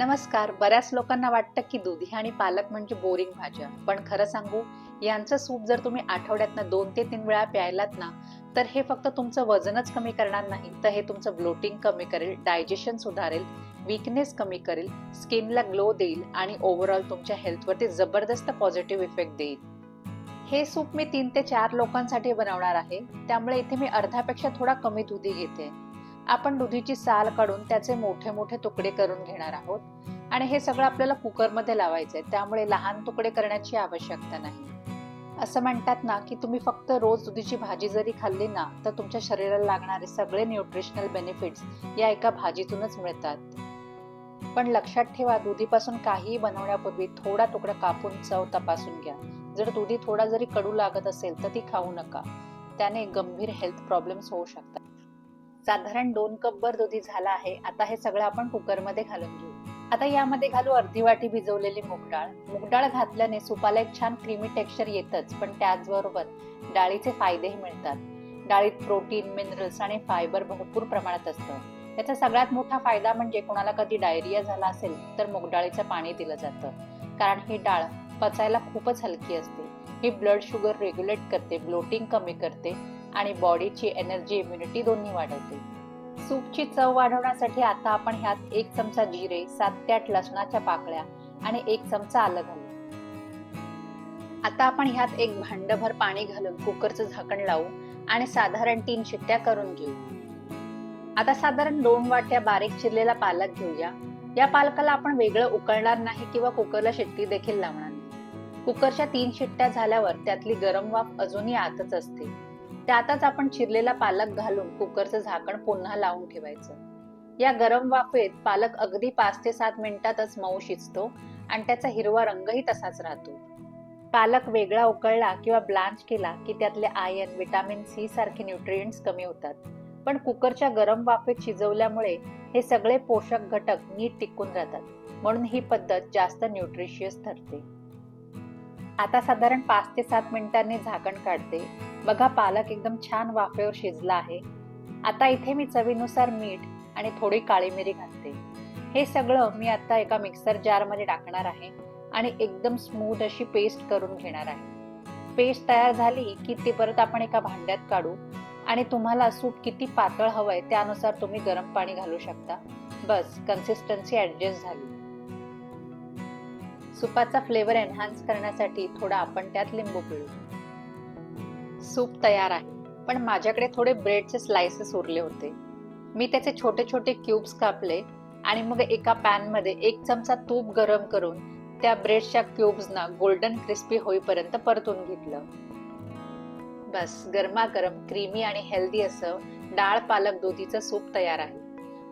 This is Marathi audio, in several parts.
नमस्कार. बऱ्याच लोकांना वाटतं की दुधी आणि पालक म्हणजे बोरिंग भाज्या. पण खरं सांगू यांचं सूप जर तुम्ही आठवड्यातनं दोन ते तीन वेळा प्यायलात ना तर हे फक्त तुमचं वजनच कमी करणार नाही. तर हे तुमचं ब्लोटिंग कमी करेल डायजेशन सुधारेल विकनेस कमी करेल स्किनला ग्लो देईल आणि ओव्हरऑल तुमच्या हेल्थवरती जबरदस्त पॉझिटिव्ह इफेक्ट देईल. हे सूप मी तीन ते चार लोकांसाठी बनवणार आहे. त्यामुळे इथे मी अर्ध्यापेक्षा थोडा कमी दुधी घेते. आपण दुधीची साल काढून त्याचे मोठे मोठे तुकडे करून घेणार आहोत. आणि हे सगळं आपल्याला कुकरमध्ये लावायचं आहे त्यामुळे लहान तुकडे करण्याची आवश्यकता नाही. असं म्हणतात ना की तुम्ही फक्त रोज दुधीची भाजी जरी खाल्ली ना तर तुमच्या शरीराला लागणारे सगळे न्यूट्रिशनल बेनिफिट्स या एका भाजीतूनच मिळतात. पण लक्षात ठेवा दुधीपासून काहीही बनवण्यापूर्वी थोडा तुकडा कापून चव तपासून घ्या. जर दुधी थोडा जरी कडू लागत असेल तर ती खाऊ नका. त्याने गंभीर हेल्थ प्रॉब्लेम्स होऊ शकतात. साधारण दोन कपभर दुधी झाला आहे. आता हे सगळं आपण कुकरमध्ये घालून घेऊ. आता यामध्ये घालू अर्धी वाटी भिजवलेली मूगडाळ मूगडाळ घातल्याने सुपाला एक छान क्रीमी टेक्स्चर येतच पण त्याचबरोबर डाळीचे फायदेही मिळतात. डाळीत प्रोटीन मिनरल्स आणि फायबर भरपूर प्रमाणात असतं. याचा सगळ्यात मोठा फायदा म्हणजे कोणाला कधी डायरिया झाला असेल तर मुगडाळीचं पाणी दिलं जातं. कारण ही डाळ पचायला खूपच हलकी असते. ही ब्लड शुगर रेग्युलेट करते ब्लोटिंग कमी करते आणि बॉडीची एनर्जी इम्युनिटी दोन्ही वाढवते. सूपची चव वाढवण्यासाठी आता आपण ह्यात एक चमचा जिरे सात ते आठ लसणाच्या पाकळ्या आणि एक चमचा आलं घालू. आता आपण ह्यात एक भांडभर पाणी घालून कुकरचं झाकण लावू आणि साधारण तीन शिट्ट्या करून घेऊ. आता साधारण दोन वाट्या बारीक चिरलेला पालक घेऊया. या पालकाला आपण वेगळं उकळणार नाही किंवा कुकरला शिट्टी देखील लावणार नाही. कुकरच्या तीन शिट्ट्या झाल्यावर त्यातली गरम वाफ अजूनही आतच असते. त्यातच आपण चिरलेला पालक घालून कुकरचं झाकण पुन्हा लावून ठेवायचं. या गरम वाफेत पालक अगदी पाच ते सात मिनिटातच मऊ शिजतो आणि त्याचा हिरवा रंगही तसाच राहतो. पालक वेगळा उकळला किंवा ब्लांच केला की त्यातले आयर्न विटामिन सी सारखे न्यूट्रिएंट्स कमी होतात. पण कुकरच्या गरम वाफेत शिजवल्यामुळे हे सगळे पोषक घटक नीट टिकून राहतात. म्हणून ही पद्धत जास्त न्यूट्रिशियस ठरते. आता साधारण पाच ते सात मिनिटांनी झाकण काढते. बघा पालक एकदम छान वाफेवर शिजला आहे. आता इथे मी चवीनुसार मीठ आणि थोडी काळी मिरी घालते. हे सगळं मी आता एका मिक्सर जारमध्ये टाकणार आहे आणि एकदम स्मूथ अशी पेस्ट करून घेणार आहे. पेस्ट तयार झाली की ती परत आपण एका भांड्यात काढू आणि तुम्हाला सूप किती पातळ हवंय त्यानुसार तुम्ही गरम पाणी घालू शकता. बस कन्सिस्टन्सी ॲडजस्ट झाली. सुपाचा फ्लेवर एनहान्स करण्यासाठी थोडा आपण त्यात लिंबू पिळू. सूप तयार आहे पण माझ्याकडे थोडे ब्रेडचे स्लायसेस उरले होते. मी त्याचे छोटे छोटे क्यूब्स कापले आणि मग एका पॅनमध्ये एक चमचा तूप गरम करून त्या ब्रेडच्या क्यूब्सना गोल्डन क्रिस्पी होईपर्यंत परतून घेतलं. बस गरमागरम क्रीमी आणि हेल्दी असं डाळ पालक दुधीचं सूप तयार आहे.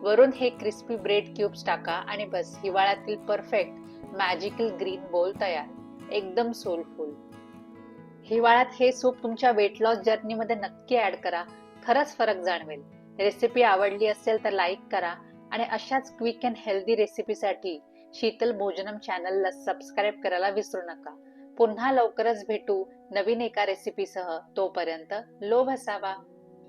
वरून हे क्रिस्पी ब्रेड क्यूब्स टाका आणि बस हिवाळ्यातील परफेक्ट मॅजिकल ग्रीन बोल तयार. एकदम सोलफुल हिवाळ्यात हे सूप तुमच्या वेट लॉस जर्नीमध्ये नक्की ॲड करा. खरंच फरक जाणवेल. रेसिपी आवडली असेल तर लाईक करा आणि अशाच क्विक अँड हेल्दी रेसिपीसाठी शीतल भोजनम चॅनलला सबस्क्राईब करायला विसरू नका. पुन्हा लवकरच भेटू नवीन एका रेसिपीसह तोपर्यंत लोभ असावा.